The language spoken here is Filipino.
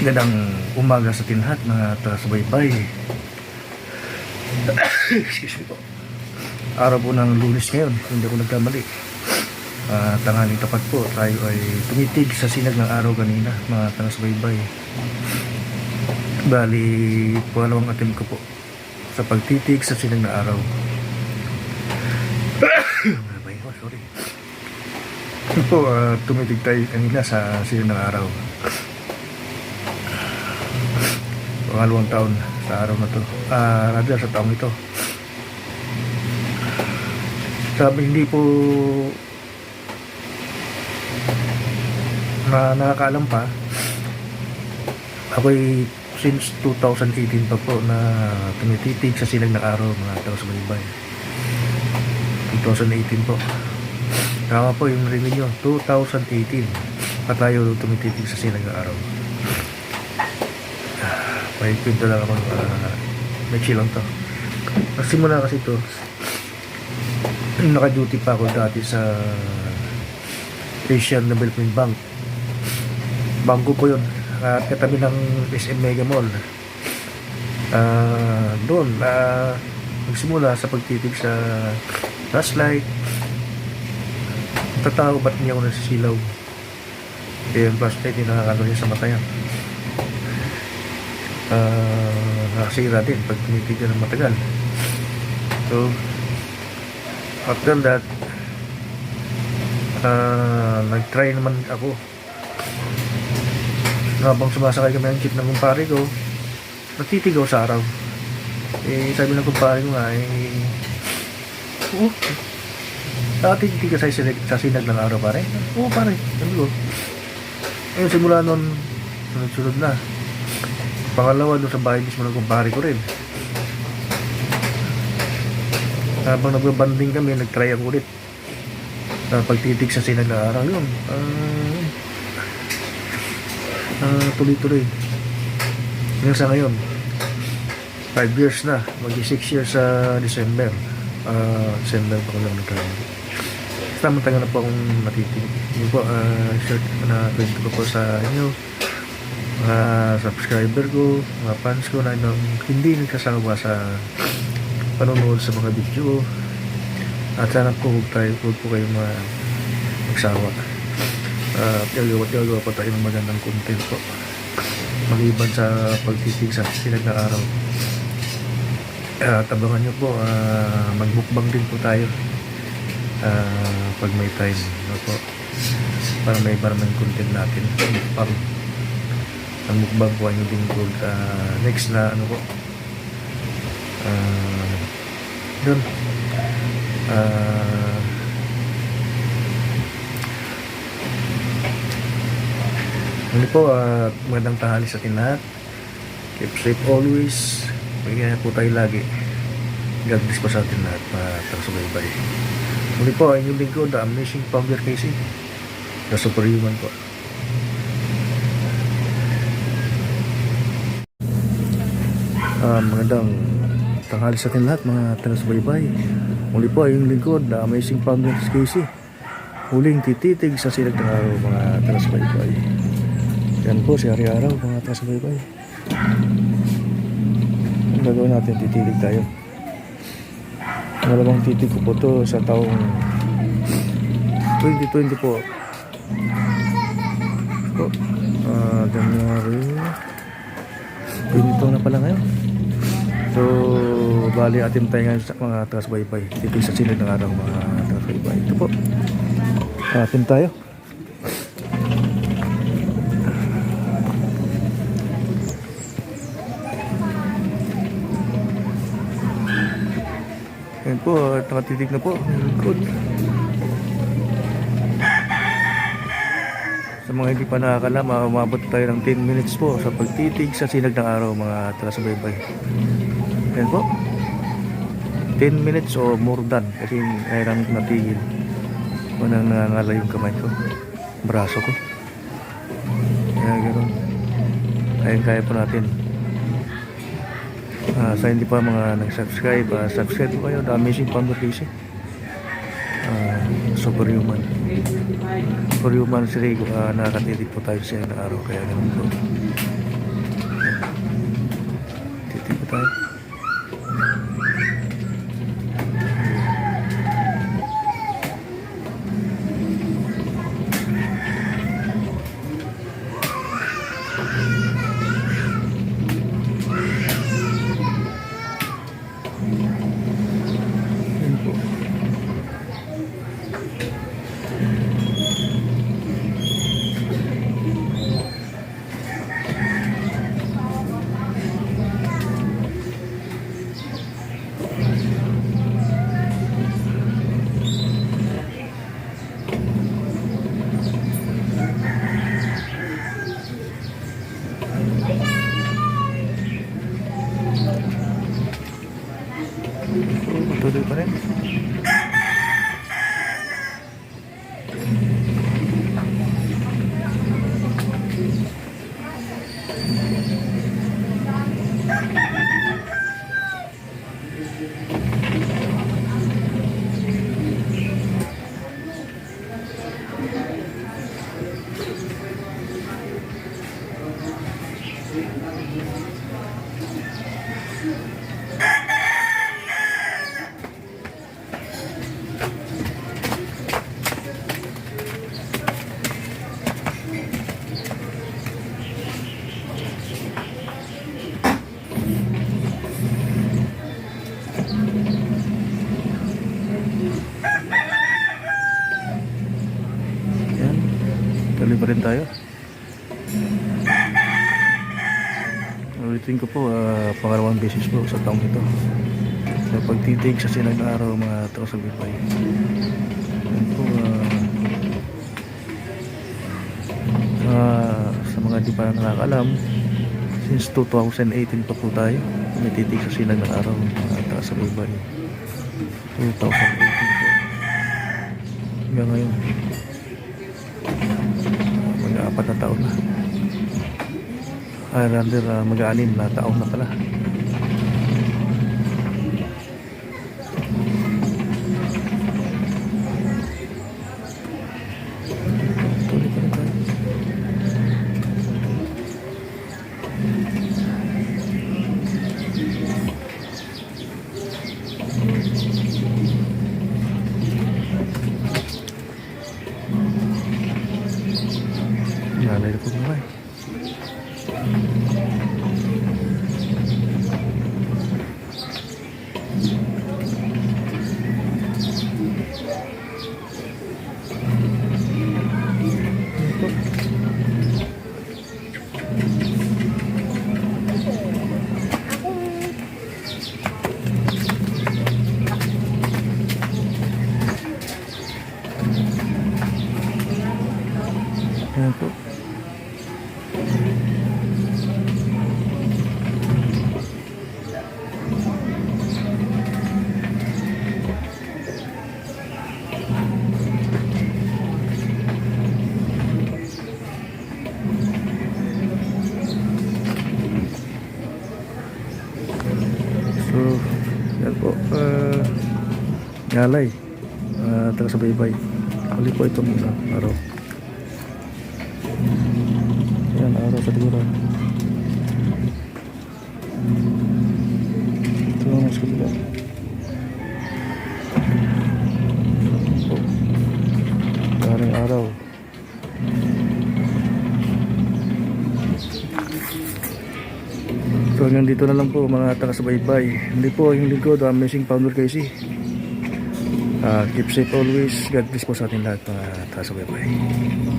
Gandang umaga sa tinhat mga taga-subaybay. Excuse me po. Araw po ng lunes ngayon, hindi ako nagkamali. Uh, tanghaling tapat po, tayo ay tumitig sa sinag ng araw kanina, mga taga-subaybay. Bali, pangalawang attempt ko po sa pagtitig sa sinag ng araw. Oh, sorry. po, ah, tumitig tayo kanina sa sinag ng araw. Pangalawang taon sa araw na to. Ah, rather sa taong ito. Sabi hindi po na nakakaalam pa. Ako'y since 2018 pa po na tumititig sa silang ng araw mga tao sa Baybay. 2018 po. Tama po yung narinig nyo. 2018 pa tayo tumititig sa silang ng. May kwento lang ako uh, may chill lang to. Nagsimula kasi to naka-duty pa ako dati sa Asian Development Bank. Bangko po yun. At katabi ng SM Mega Mall. Ah, doon, ah, nagsimula sa pagtitig sa flashlight. Tatao ba't niya ako nasisilaw? Eh, yung flashlight, yung nakakano niya sa mata yan uh, nakasira din pag tumitigil ng matagal. So, after that, uh, nag-try naman ako. Habang sumasakay kami ng jeep ng kumpare ko, nagtitigaw sa araw. Eh, sabi ng kumpare ko nga, eh, oh, dati tiga sa sinag, sa sinag ng araw pare. Oo pare, sabi ko. Ayun, simula nun, sunod-sunod na. Pangalawa doon sa bahay mismo ng kumpare ko rin. Habang nagbabanding kami, nag-try ako ulit. Uh, pagtitig sa sinag na araw yun. Uh, uh, tuloy-tuloy. Hanggang sa ngayon. 5 years na. Maging 6 years sa December. Uh, December pa ko lang nagkaroon. Tamang taga na po akong natitig. Yun po, uh, short na kwento ko po sa inyo mga subscriber ko, mga fans ko na nang hindi nagsasawa sa panonood sa mga video. At sana po huwag tayo huwag po kayong mga magsawa. At uh, gagawa pa tayo ng magandang content po. Maliban sa pagtitig sa sinag na araw. At abangan nyo po uh, magbukbang din po tayo. Uh, pag may time no po? Para may iba naman content natin. Mukbang ang mukbang ang yung gold uh, next na ano po? Uh, yun. Uh, ano po uh, magandang tanghali sa atin lahat. Keep safe always. Magiging po tayo lagi. God bless po sa atin lahat mga tagsubay-bay muli po ang inyong lingkod the amazing founder Casey the superhuman po Uh, magandang tanghali sa atin lahat mga taga-subaybay. Muli po ay yung lingkod na Amazing Founders Casey. Huling tititig sa silag ng araw mga taga-subaybay. Yan po si Araw mga taga-subaybay. Ang gagawin natin tititig tayo. Malamang titig ko po to sa taong 2020 po. Po. Uh, January Ganito na pala ngayon. So, bali atin tayo ngayon sa mga tagas-baybay. Dito sa silid ng araw mga tagas-baybay. Ito po. Atin tayo. Ayan po, at nakatitig na po. Good. Sa mga hindi pa nakakalam, uh, umabot tayo ng 10 minutes po sa pagtitig sa sinag ng araw mga taga-subaybay. Yan po. 10 minutes o more than kasi kailangan ko natigil. Unang nangangala yung kamay ko. Braso ko. Kaya gano'n. Ayun kaya po natin. Ah, sa hindi pa mga nag-subscribe, ah, subscribe po kayo. The Amazing Founder Casey. Ah, superhuman. Superhuman si Rigo. Ah, nakakatitig po tayo ng araw. Kaya ganun po. tayo. Yan po. Patuloy pa rin. Yan. Tuloy pa rin tayo. Ulitin ko po, ah, pangalawang beses po sa taong ito. Sa pagtitig sa sinag na araw mga tao sa Bipay. Yan po, ah, ah, sa mga di pa nakakalam, since 2018 pa po tayo, tumitig sa sinag ng araw mga tao sa Bipay. 2018 po. Hanggang ngayon mga apat na taon na ay rather uh, mag-aanim na taon na pala. Nanay na po buhay. Ayan po. So, yan po. Uh, ngalay. Uh, taga sa baybay. Huli po itong uh, araw. Yan, araw sa likuran. Ito ang mas kabila. Po. Garing araw. So hanggang dito na lang po mga taga-subaybay. Hindi po yung lingkod, Amazing Founder Casey. Ah, keep safe always. God bless po sa ating lahat mga taga-subaybay.